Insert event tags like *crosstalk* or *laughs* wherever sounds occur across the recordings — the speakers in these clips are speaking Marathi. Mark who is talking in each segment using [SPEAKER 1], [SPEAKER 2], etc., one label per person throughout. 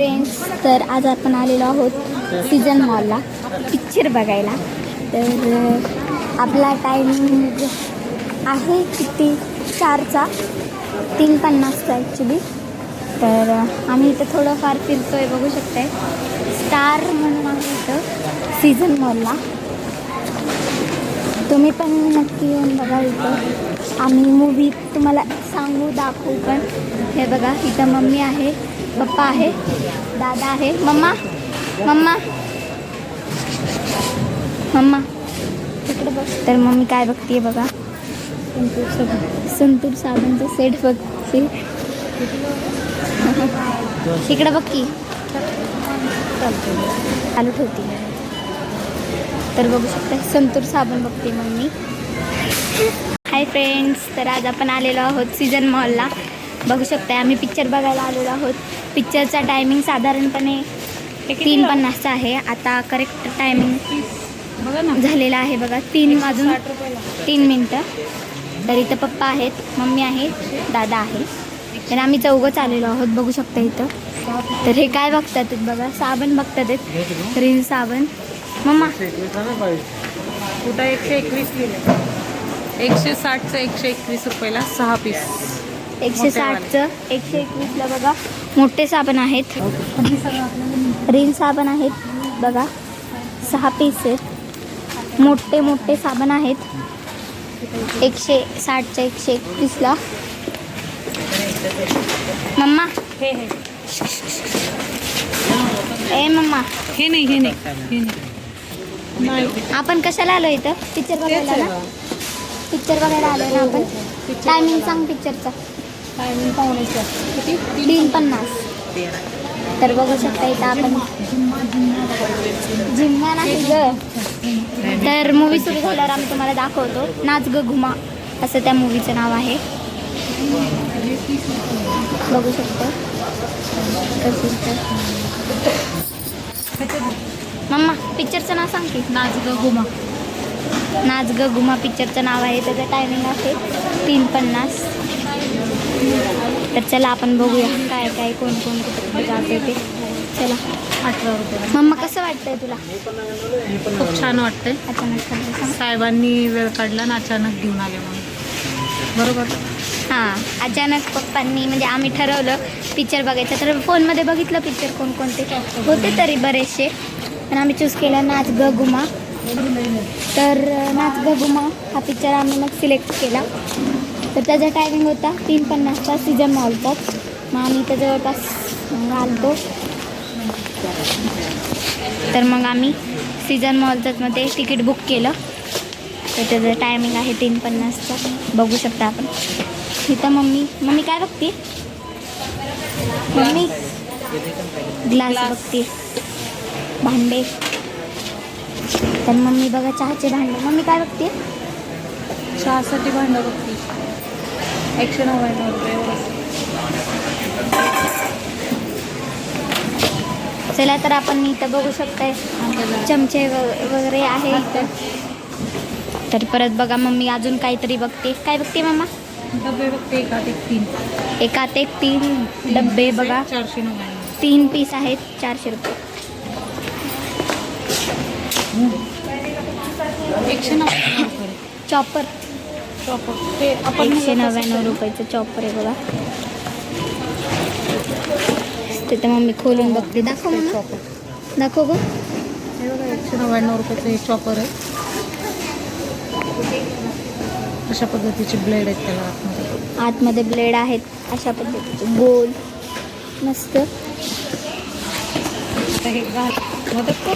[SPEAKER 1] तर आज आपण आलेलो आहोत सीजन मॉलला पिक्चर बघायला. तर आपला टायमिंग आहे किती? चारचा. तीन पन्नासचा ॲक्च्युली तर आम्ही इथं थोडंफार फिरतो आहे बघू शकताय. स्टार म्हणून आम्ही इथं सीझन मॉलला तुम्ही पण नक्की येऊन बघा इथं. आम्ही मूवी तुम्हाला सांगू दाखवू पण. हे बघा इथं मम्मी आहे. पप्पा आहे दादा आहे मम्मा मम्मा मम्मा. इकडे बघ तर मम्मी काय बघतीये बघा. संतूर साबणचं सेट बघते. इकडे बघ की. चालू ठेवते. तर बघू शकता संतूर साबण बघते मम्मी. हाय फ्रेंड्स तर आज आपण आलेलो आहोत सीझन मॉलला बघू शकता आम्ही पिक्चर बघायला आलेलो आहोत. पिक्चरचा टायमिंग साधारणपणे तीन पन्नासचा आहे. आता करेक्ट टायमिंग झालेला आहे बघा. तीन वाजून तीन मिनटं. तर इथं पप्पा आहेत मम्मी आहे दादा आहे. तर आम्ही चौघंच आलेलो आहोत बघू शकता इथं. तर हे काय बघतात बघा? साबण बघतात आहेत. रिन साबण. मम्मा.
[SPEAKER 2] कुठं एकशे एकवीस एकशे साठचं एकशे एकवीस रुपयाला सहा पीस
[SPEAKER 1] एकशे साठचं एकशे एकवीसला बघा मोठे साबण आहेत. रिन साबण आहेत बघा. सहा पीस आहेत. मोठे मोठे साबण आहेत. एकशे साठच्या एकशे एकवीसला. मम्मा.
[SPEAKER 2] हे हे
[SPEAKER 1] ए मम्मा.
[SPEAKER 2] हे नाही हे नाही
[SPEAKER 1] आपण कशाला आलो इथं? पिक्चर बघायला ना? पिक्चर बघायला आलो ना आपण? टायमिंग सांग पिक्चरचा
[SPEAKER 2] टायमिंग पाहुण्याचं किती?
[SPEAKER 1] तीन पन्नास. तर बघू शकता इथं आपण जिम्मा नाही ग. तर मूवी सुरू झाल्यावर आम्ही तुम्हाला दाखवतो. नाच ग घुमा. असं त्या मूवीचं नाव आहे. बघू शकतो. मम्मा पिक्चरचं नाव सांग की.
[SPEAKER 2] नाच ग गुमा
[SPEAKER 1] नाच ग घुमा पिक्चरचं नाव आहे. त्याचं टायमिंग आहे तीन पन्नास. तर चला आपण बघूया काय काय कोण कोण कुठे जाते ते. चला.
[SPEAKER 2] अठरा रुपये.
[SPEAKER 1] मम्मा कसं वाटतंय तुला?
[SPEAKER 2] खूप छान वाटतंय.
[SPEAKER 1] अचानक
[SPEAKER 2] साहेबांनी वेळ काढला ना अचानक घेऊन आले म्हणून. बरोबर?
[SPEAKER 1] हां अचानक पप्पांनी म्हणजे आम्ही ठरवलं पिक्चर बघायचं. तर फोनमध्ये बघितलं पिक्चर कोणकोणते? होते तरी बरेचसे. पण आम्ही चूज केला नाच ग गुमा. तर नाच ग गुमा हा पिक्चर आम्ही मग सिलेक्ट केला. तर त्याचा टायमिंग होता तीन पन्नासचा सीजन मॉलचाच मग आम्ही इथं जवळपास आलतो तर मग आम्ही सीजन मॉलचंच मध्ये तिकीट बुक केलं. तर त्याचं टायमिंग आहे तीन पन्नासचा बघू शकता आपण. इथं मम्मी मम्मी काय बघते? मम्मी ग्लास बघते. भांडे. तर मम्मी बघा चहाचे भांडे. मम्मी काय बघते?
[SPEAKER 2] चहासाठी भांडं बघती. एकशे नव्याण्णव रुपये.
[SPEAKER 1] चला तर आपण इथं बघू शकताय. चमचे वगैरे आहे. इथं तर परत बघा मम्मी अजून काहीतरी बघते. काय बघते मम्मा
[SPEAKER 2] डबे बघते एकात एक तीन.
[SPEAKER 1] एकात एक तीन. डब्बे बघा.
[SPEAKER 2] चारशे नव्याण्णव.
[SPEAKER 1] तीन पीस आहेत चारशे रुपये.
[SPEAKER 2] एकशे नव्याण्णव
[SPEAKER 1] चॉपर. एकशे नव्याण्णव रुपयाचं चॉपर आहे बघा. तिथे मम्मी खोलून बघते. दाखव
[SPEAKER 2] शॉपर
[SPEAKER 1] दाखव गो.
[SPEAKER 2] हे बघा एकशे नव्याण्णव रुपयाचं हे चॉपर आहे. अशा पद्धतीचे ब्लेड आहेत त्याला आतमध्ये.
[SPEAKER 1] आतमध्ये ब्लेड आहेत. अशा पद्धतीचे गोल मस्त.
[SPEAKER 2] हे मदत कर.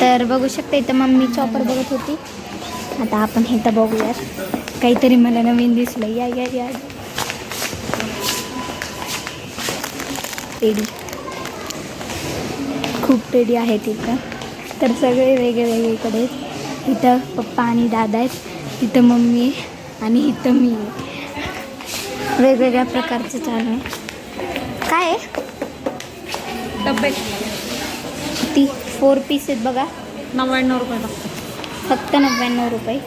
[SPEAKER 1] तर बघू शकता इथं मम्मी चॉपर बघत होती. आता आपण इथं बघूयात. काहीतरी मला नवीन दिसलं या या या. टेडी खूप टेडी आहेत इथं. तर सगळे वेगळे वेगळे इकडे आहेत. इथं पप्पा आणि दादा आहेत. तिथं मम्मी आहे आणि इथं मी आहे. वेगवेगळ्या प्रकारचं चालू आहे. काय आहे?
[SPEAKER 2] डबे
[SPEAKER 1] ती. फोर पीस आहेत बघा.
[SPEAKER 2] नव्याण्णव रुपये फक्त.
[SPEAKER 1] फक्त नव्याण्णव रुपये.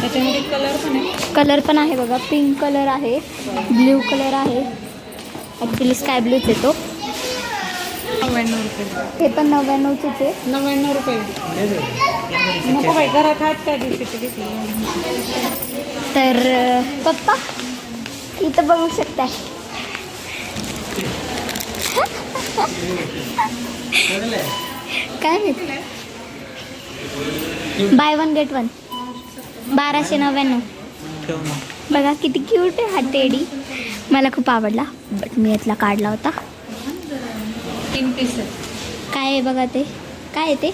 [SPEAKER 2] त्याच्यामध्ये कलर पण आहे.
[SPEAKER 1] कलर पण आहे बघा. पिंक कलर आहे ब्ल्यू कलर आहे. ॲक्च्युली स्काय ब्लूच आहे तो.
[SPEAKER 2] नव्याण्णव रुपये.
[SPEAKER 1] हे पण नव्याण्णवचेच आहे.
[SPEAKER 2] नव्याण्णव रुपये. नको बाई घरात आहेत त्या दिवशी ते
[SPEAKER 1] तर पप्पा इथं बघू शकताय. *laughs* काय माहिती? बाय वन गेट वन बाराशे नव्याण्णव. बघा किती क्यूट आहे हा टेडी मला खूप आवडला बट मी यातला काढला होता.
[SPEAKER 2] तीन पीस
[SPEAKER 1] काय आहे बघा ते? काय आहे ते?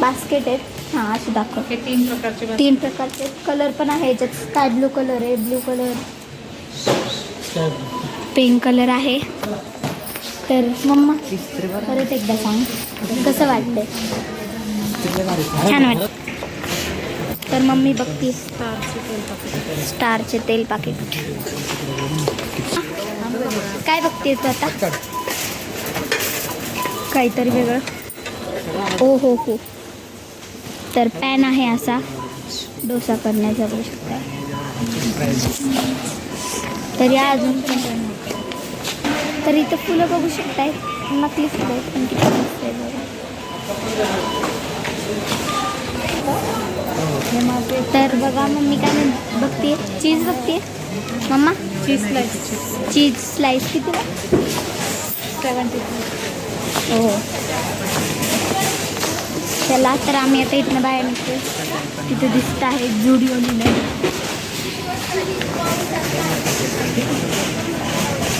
[SPEAKER 1] बास्केट आहेत. हां असं दाखव.
[SPEAKER 2] हे तीन प्रकारचे
[SPEAKER 1] तीन प्रकारचे. कलर पण आहे याच्यात. स्काय ब्लू कलर आहे ब्लू कलर पिंक कलर आहे. तर मम्मा परत एकदा सांग कसं वाटतंय? छान वाटत तर मम्मी बघती.
[SPEAKER 2] स्टारचे तेल पाकिट.
[SPEAKER 1] काय बघते तू आता? काहीतरी वेगळं. ओ हो हो. तर पॅन आहे असा. डोसा करण्याचा बघू शकता. तर या अजून पण तर इथं फुलं बघू शकताय नकली फुलं आहेत पण किती मस्त आहे बघा. तर बघा मम्मी काय म्हण- बघते चीज़ बघते mamma?
[SPEAKER 2] Cheese slice cheese
[SPEAKER 1] cheese slice किती
[SPEAKER 2] सेवन्टी
[SPEAKER 1] हो. चला तर आम्ही आता इथनं बाहेर निघतो तिथे दिसत आहे जुडिओ लिहिलं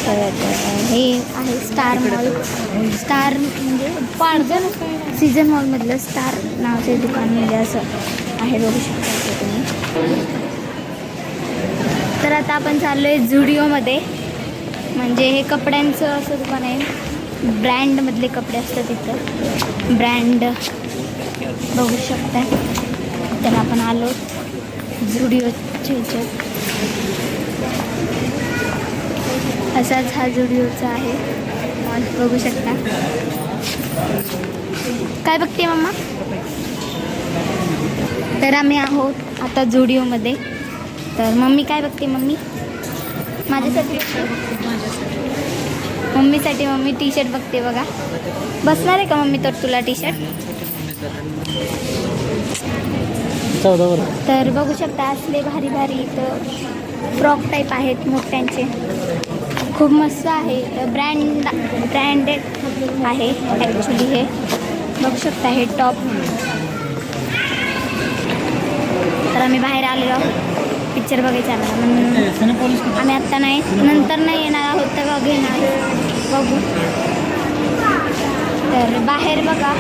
[SPEAKER 1] तर हे आहे स्टार मॉल स्टार म्हणजे पार्जन सीझन मॉलमधलं स्टार नावाचे दुकान म्हणजे असं आहे बघू शकता तुम्ही. तर आता आपण चाललो आहे झुडिओमध्ये म्हणजे हे कपड्यांचं असं दुकान आहे. ब्रँडमधले कपडे असतात तिथं. ब्रँड बघू शकता. तर आपण आलो झुडिओच्या ह्याच्यात. असाच हा झुडिओचा आहे. बघू शकता. काय बघते मम्मा तर आम्ही आहोत आता झुडिओमध्ये तर मम्मी काय बघते मम्मी? माझ्यासाठी मम्मीसाठी मम्मी टी शर्ट बघते बघा. बसणार आहे का मम्मी तर तुला टी शर्ट तर बघू शकता असले भारी भारी इथं फ्रॉक टाईप आहेत मोठ्यांचे. खूप मस्त आहे. ब्रँड ब्रँडेड आहे ॲक्च्युली हे. बघू शकता हे टॉप तर आम्ही बाहेर आलेलो आहोत पिक्चर बघायचा म्हणून आम्ही आत्ता नाही नंतर नाही येणार आहोत तर बघ घेणार. बघू. तर बाहेर बघा.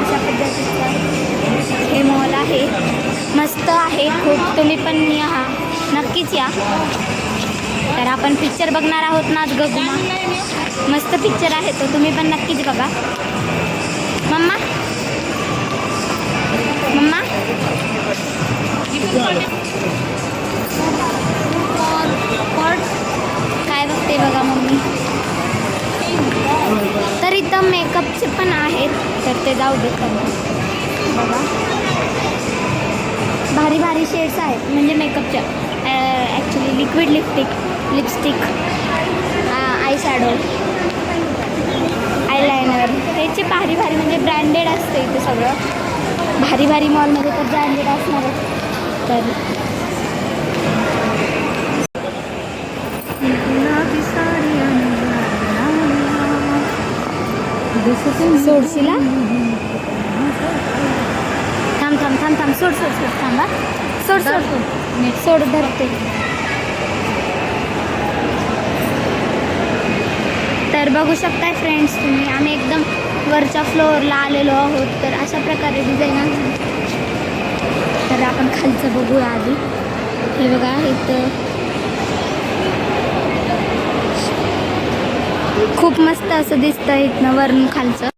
[SPEAKER 1] अशा पद्धतीचं हे मॉल आहे. मस्त आहे. खूप तुम्ही पण या. नक्कीच या. तर आपण पिक्चर बघणार आहोत ना गगुमा मस्त पिक्चर आहे तो. तुम्ही पण नक्कीच बघा. मम्मा? मम्मा? काय बघते बघा मम्मी? तर इथं मेकअपचे पण आहेत. तर ते जाऊ दे बघा. भारी भारी शेड्स आहेत म्हणजे मेकअपच्या actually liquid lipstick lipstick eye shadow eyeliner ह्याचे भारी भारी म्हणजे ब्रँडेड असतं इथे सगळं. भारी भारी मॉलमध्ये तर ब्रँडेड असणारच तर सोडशीला थांब थांब थांब. थांब सोड सोड सोड. थांबा. सोड सोड. सोड धरते. तर बघू शकताय फ्रेंड्स तुम्ही आम्ही एकदम वरच्या फ्लोअरला आलेलो आहोत. तर अशा प्रकारे डिझाईन आहे तर आपण खालचं बघूया आधी. हे बघा इथं खूप मस्त असं दिसतं इथनं वरून खालचं.